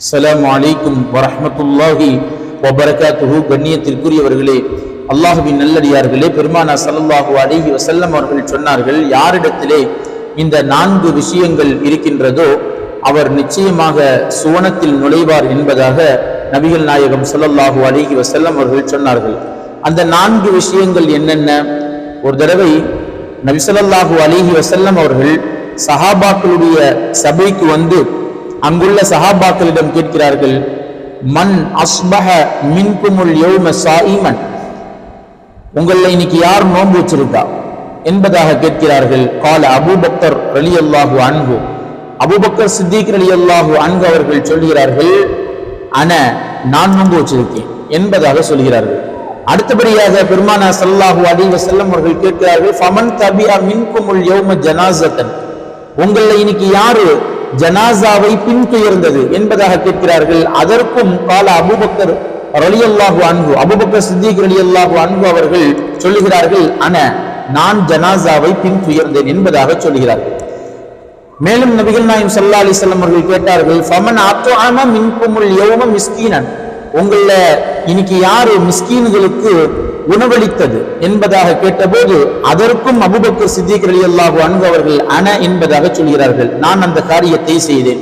அஸ்லாம் வலைக்கும் வரமத்துல்லாஹி வபரகாத்துஹு. கண்ணியத்திற்குரியவர்களே அல்லாஹுவின் நல்லடியார்களே பெருமானா ஸல்லல்லாஹு அலிஹி வசல்லம் அவர்கள் சொன்னார்கள் யாரிடத்திலே இந்த நான்கு விஷயங்கள் இருக்கின்றதோ அவர் நிச்சயமாக சுவனத்தில் நுழைவார் என்பதாக நபிகள் நாயகம் ஸல்லல்லாஹு அலிஹி வசல்லம் அவர்கள் சொன்னார்கள். அந்த நான்கு விஷயங்கள் என்னென்ன? ஒரு தடவை நபி ஸல்லல்லாஹு அலைஹி அவர்கள் சஹாபாக்களுடைய சபைக்கு வந்து அங்குள்ள சஹாபாக்களிடம் கேட்கிறார்கள் மன் அஸ்பஹ மின்குமுல் யௌம சாயிமன்? உங்களை இன்னைக்கு யார் நோன்பு வச்சிருக்கா? என்பதாக கேட்கிறார்கள். கால அபூபக்கர் ரலி அல்லாஹு அன்பு அபூபக்கர் சித்திக் ரலி அல்லாஹு அன்பு அவர்கள் சொல்கிறார்கள் அன நான் நோன்பு வச்சிருக்கேன் என்பதாக சொல்கிறார்கள். அடுத்தபடியாக பெருமானா சல்லாஹு அலிவ செல்லம் அவர்கள் கேட்கிறார்கள் ஃபமன் தபியா மின்குமுல் யௌம ஜனாசத்தன் உங்களை இன்னைக்கு யாரு ஜனாசாவை பின்துயர்ந்தது என்பதாக கேட்கிறார்கள். அதற்கும் கால அபூபக்கர் ரலியல்லாஹு அன்பு அபுபக்கர் சித்திக் ரலியல்லாஹு அன்பு அவர்கள் சொல்லுகிறார்கள் அன நான் ஜனாசாவை பின்துயர்ந்தேன் என்பதாக சொல்கிறார்கள் மேலும் நபிகள் நாயம் சல்லா அலிசல்லம் அவர்கள் கேட்டார்கள் ஃபமன் அத்துஆம மின்குமுல் யோம மிஸ்கீனன்? உங்கள இன்னைக்கு யாரு மிஸ்கீன்களுக்கு உணவளித்தது என்பதாக கேட்டபோது அதற்கும் அபுபக்கர் சித்திக் ரலியல்லாஹு அன்பு அவர்கள் அன என்பதாக சொல்கிறார்கள். நான் அந்த காரியத்தை செய்தேன்.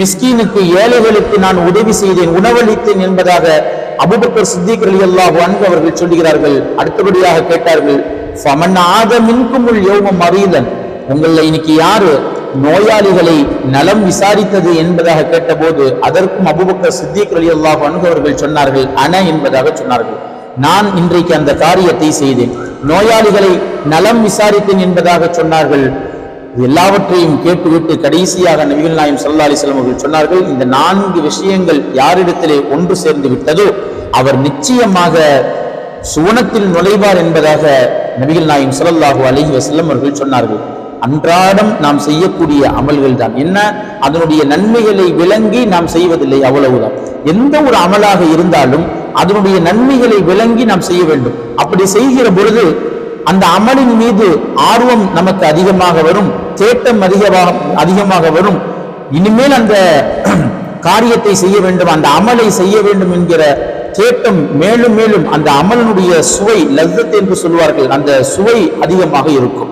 மிஸ்கீனுக்கு ஏழைகளுக்கு நான் உதவி செய்தேன் உணவளித்தேன் என்பதாக அபுபக்கர் சித்திக் அலி அல்லாஹு அன்பு அவர்கள் சொல்கிறார்கள். அடுத்தபடியாக கேட்டார்கள் ஃபமன் ஆத யோகம் யோம மரீதன். இன்னைக்கு யாரு நோயாளிகளை நலம் விசாரித்தது என்பதாக கேட்டபோது அதற்கும் அபுபக்கர் சித்திக் அலி அல்லாஹு அன்பு அவர்கள் சொன்னார்கள் அன என்பதாக சொன்னார்கள். நான் இன்றைக்கு அந்த காரியத்தை செய்தேன். நோயாளிகளை நலம் விசாரித்தேன் என்பதாக சொன்னார்கள். எல்லாவற்றையும் கேட்டுவிட்டு கடைசியாக நபிகள் நாயம் சல்லா அலிஸ்லாம் அவர்கள் சொன்னார்கள் இந்த நான்கு விஷயங்கள் யாரிடத்திலே ஒன்று சேர்ந்து விட்டதோ அவர் நிச்சயமாக சுவனத்தில் நுழைவார் என்பதாக நபிகள் நாயம் சல்லல்லாஹு அலஹி வசல்லம் அவர்கள் சொன்னார்கள். அன்றாடம் நாம் செய்யக்கூடிய அமல்கள் தான். என்ன? அதனுடைய நன்மைகளை விளங்கி நாம் செய்வதில்லை அவ்வளவுதான். எந்த ஒரு அமலாக இருந்தாலும் அதனுடைய நன்மைகளை விளங்கி நாம் செய்ய வேண்டும். அப்படி செய்கிற பொழுது அந்த அமலின் மீது ஆர்வம் நமக்கு அதிகமாக வரும் தேட்டம் அதிகமாக அதிகமாக வரும். இனிமேல் அந்த காரியத்தை செய்ய வேண்டும் அந்த அமலை செய்ய வேண்டும் என்கிற தேட்டம் மேலும் மேலும் அந்த அமலனுடைய சுவை லத்தத் என்று சொல்வார்கள் அந்த சுவை அதிகமாக இருக்கும்.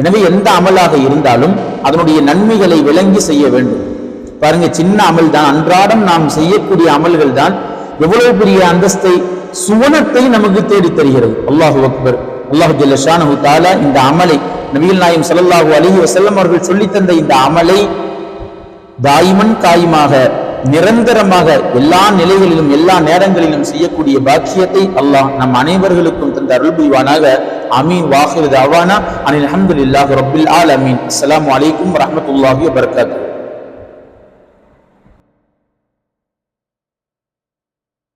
எனவே எந்த அமலாக இருந்தாலும் அதனுடைய நன்மைகளை விளங்கி செய்ய வேண்டும். பாருங்க சின்ன அமல் தான் அன்றாடம் நாம் செய்யக்கூடிய அமல்கள் தான் எவ்வளவு பெரிய அந்தஸ்தை சுவனத்தை நமக்கு தேடித் தருகிறது. அல்லாஹு அக்பர். அல்லாஹு ஜல்லஷானு தாலா இந்த அமலை நபிகள் நாயம் சல்லாஹு அலைஹி வசல்லம் அவர்கள் சொல்லி தந்த இந்த அமலை தாய்மன் காயுமாக நிரந்தரமாக எல்லா நிலைகளிலும் எல்லா நேரங்களிலும் செய்யக்கூடிய பாக்கியத்தை அல்லாஹ் நம் அனைவர்களுக்கும் தந்த அருள் புரிவானாக. அமீன். வாஹிர் அவானா அனில் அஹமதுல்லாஹ் ரபில் ஆல் அமீன் அஸ்லாம் வலைக்கும் வரமத்துல்லாஹி வபர்காத்து